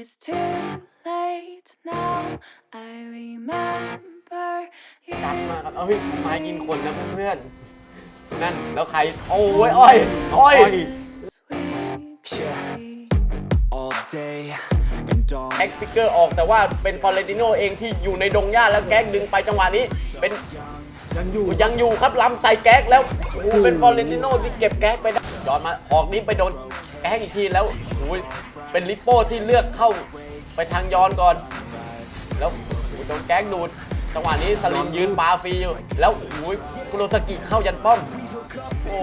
it's too late now. I remember จัด you. มากครับเอาพี่ไม้กินคนนะเพื่อนๆนั่นแล้วใครโอ้ยอ้อยอ้อย Sweet, all day and all แอ็กซิเกอร์ออกแต่ว่าเป็นฟอร์เรนติโนเองที่อยู่ในดงหญ้าแล้วแก๊กดึงไปจังหวะนี้เป็นยังอยู่ยังอยู่ครับล้ำใส่แก๊กแล้วโอ้โหเป็นฟอร์เรนติโนที่เก็บแก๊กไปได้ย้อนมาออกนี้ไปโดนแก๊กอีกทีแล้วโอ้ย เป็นลิปโป้ที่เลือกเข้าไปทางย้อนก่อน แล้วโดนแก๊กดูดจังหวะนี้สลิมยืนปาฟรีอยู่ แล้วโอ้ยคุโรสกิเข้ายันป้อม โอ้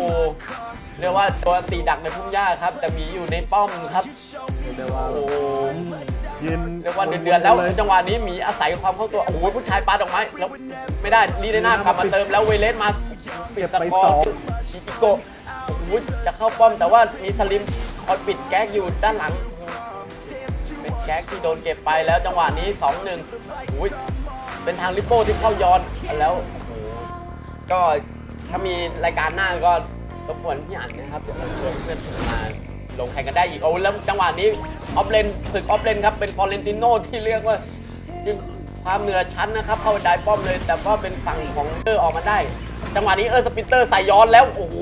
เรียกว่าตัวตีดักในพุ่มหญ้าครับ แต่มีอยู่ในป้อมครับ เรียกว่าโอ้ยืนเรียกว่าเดือดๆแล้วจังหวะนี้หมีอาศัยความเข้าตัวโอ้โหผู้ชายปาดอกไม้แล้วไม่ได้ลีเดน่ากลับมาเติมแล้วเวเลสมาเปิดสกอร์ชิปิโกโอ้โหจะเข้าป้อมแต่ว่ามีสลิมคอยปิดแก๊กอยู่ด้านหลัง แก๊กที่โดนเก็บไปแล้วจังหวะนี้2-1โอ้ยเป็นทางลิปโป้ที่เข้ายอนแล้วโอ้โหก็ถ้ามีรายการหน้าก็รบกวนพี่อ่านนะครับเดี๋ยวเราชวนเพื่อนมาลงแข่งกันได้อีกโอ้แล้วจังหวะนี้ออฟเลนศึกออฟเลนครับเป็นฟอร์เรนติโนที่เรียกว่าความเหนือชั้นนะครับ เข้าได้ป้อมเลย แต่ก็เป็นฝั่งของเออร์ออกมาได้ จังหวะนี้เออร์สปินเตอร์ใส่ย้อนแล้วโอ้โห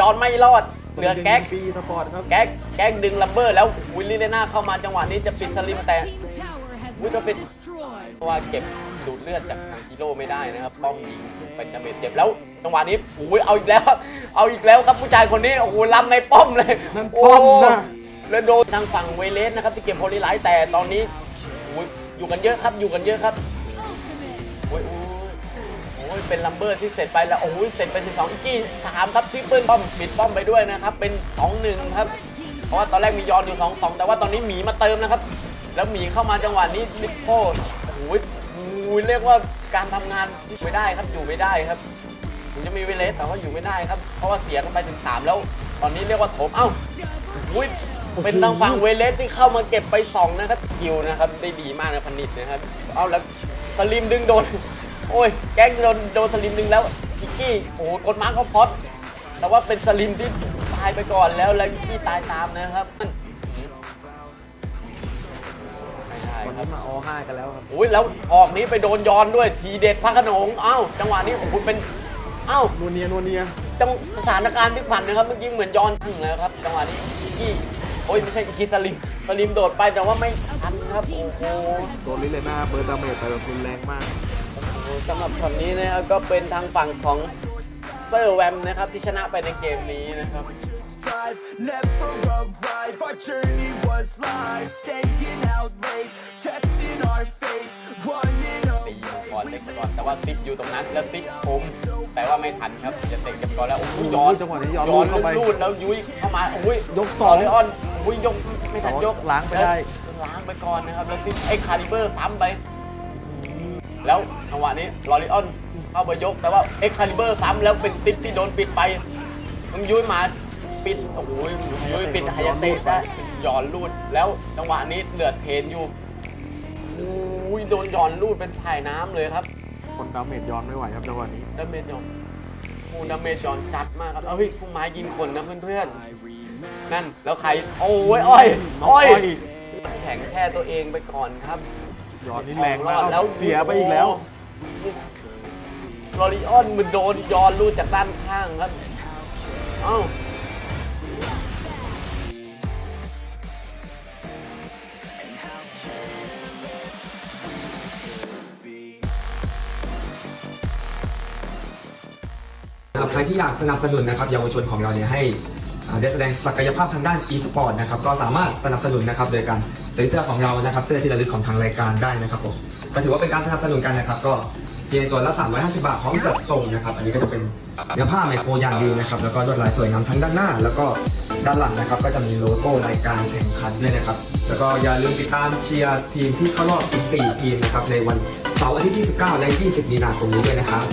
ย้อนไม่รอด เหลือแก๊กปีสปอร์ตครับแก๊กแก๊กดึงลัมเบอร์แล้ววิลลี่เลน่าเข้ามาจังหวะนี้จะปิดสลิมแต่ Team tower has Wait a been bit. destroyed. เพราะว่าเก็บดูดเลือดจากทางฮีโร่ไม่ได้นะครับป้อมยิงเป็นดาเมจเจ็บแล้วจังหวะนี้โอ้ยเอาอีกแล้วครับเอาอีกแล้วครับผู้ชายคนนี้โอ้โหล้ำในป้อมเลยนั่นป้อมนะโแล้วโดนทางฝั่งเวเลสนะครับที่เก็บโพลีไลท์แต่ตอนนี้โอ้ยอยู่กันเยอะครับอยู่กันเยอะครับ Ultimate. โอ้ยโอ้ยโอ้ย เป็นลัมเบอร์ที่เสร็จไปแล้วโอ้ยเสร็จไปถึงสองกี้สามครับที่เปิ้ลป้อมปิดป้อมไปด้วยนะครับ เป็นสองหนึ่งครับ เพราะว่าตอนแรกมียอนอยู่สองสองแต่ว่าตอนนี้หมีมาเติมนะครับ แล้วหมีเข้ามาจังหวะนี้ลิปโป้โอ้โหเรียกว่าการทำงานที่ไม่ได้ครับอยู่ไม่ได้ครับถึงจะมีเวเลสแต่ว่าอยู่ไม่ได้ครับ เพราะว่าเสียกันไปถึงสามแล้ว ตอนนี้เรียกว่าโถมเอ้าโอ้ยเป็นทางฝั่งเวเลสที่เข้ามาเก็บไปสองนะครับคิวนะครับได้ดีมากนะพันิดนะครับ เอาแล้วสลิมดึงโดน โอ้ย แก๊งโดนโดนสลิมดึงแล้วอิกกี้ โอ้โหกดมาร์คเขาพอดแต่ว่าเป็นสลิมที่ตายไปก่อนแล้วแล้วอิกกี้ตายตามนะครับไม่ได้วันครันี้บ มาอห้ากันแล้วครับ อุ้ยแล้วออกนี้ไปโดนย้อนด้วยทีเด็ดพระโขนงเอ้าจังหวะนี้โอ้โหเป็นเอ้านัวเนียนัวเนียจังสถานการณ์ที่ผ่านนะครับเมื่อกี้เหมือนย้อนถึงแล้วครับ จังหวะนี้อิกกี้โอ้ยไม่ใช่อิกกี้สลิมสลิมโดดไปแต่ว่าไม่ทันครับโอ้โหโดนลิเลน่าเบิร์ดดาเมจไปแบบรุนแรงมาก สำหรับช็อตนี้นะครับก็เป็นทางฝั่งของเซอร์แวมนะครับที่ชนะไปในเกมนี้นะครับ strive, never arrive. Our journey was live, staying out late, testing our fate, running ตีมังกรเล็กไปก่อนแต่ว่าซิปอยู่ตรงนั้นแล้วซิปผมแต่ว่าไม่ทันครับจะเตะเก็บก่อนแล้วโอ้โหย้อนจังหวะนี้ย้อนย้อนเข้าไปลูดแล้วยุ้ยเข้ามาโอ้ยยกสองเลออนโอ้ยยกไม่ทันยกล้างไปได้ ล้างไปก่อนนะครับแล้วซิปไอ้คาลิเบอร์ซ้ำไป แล้วจังหวะนี้ลอริออนเข้าไปยก แต่ว่าเอ็กคาลิเบอร์ซ้ำแล้วเป็นซิปที่โดนปิดไปมึงยุ้ยมาปิดโอ้โหยุ้ยปิดไฮยาเตะได้หย่อนลูดแล้วจังหวะนี้เหลือเทนอยู่โอ้ยโดนหย่อนลูดเป็นถ่ายน้ำเลยครับคนดาเมจย้อนไม่ไหวครับจังหวะนี้ดาเมจหย่อนโอ้ดาเมจหย่อนจัดมากครับเอาเฮ้ยพุ่งไม้ยิงคนนะเพื่อนๆนั่นแล้วใครโอ้ยอ้อยอ้อยแข็งแค่ตัวเองไปก่อนครับ ย้อนนี่แรงมากแล้วเสียไปอีกแล้ว ลอริออนมันโดนย้อนลูดจากด้านข้างครับ เอ้านะครับใครที่อยากสนับสนุนนะครับเยาวชนของเราเนี่ยให้อ่าได้แสดงศักยภาพทางด้าน e-sport นะครับก็สามารถสนับสนุนนะครับโดยการ ซื้อเสื้อของเรานะครับเสื้อที่ระลึกของทางรายการได้นะครับผมก็ถือว่าเป็นการสนับสนุนกันนะครับ ก็เพียงตัวละ350บาทพร้อมจัดส่งนะครับ อันนี้ก็จะเป็นเนื้อผ้าไมโครอย่างดีนะครับ แล้วก็ลวดลายสวยงามทั้งด้านหน้า แล้วก็ด้านหลังนะครับ ก็จะมีโลโก้รายการแข่งขันด้วยนะครับ แล้วก็อย่าลืมติดตามเชียร์ทีมที่เข้ารอบอีก4ทีมนะครับในวันเสาร์อาทิตย์ที่19และ20 มีนาคมนี้ด้วยนะครับ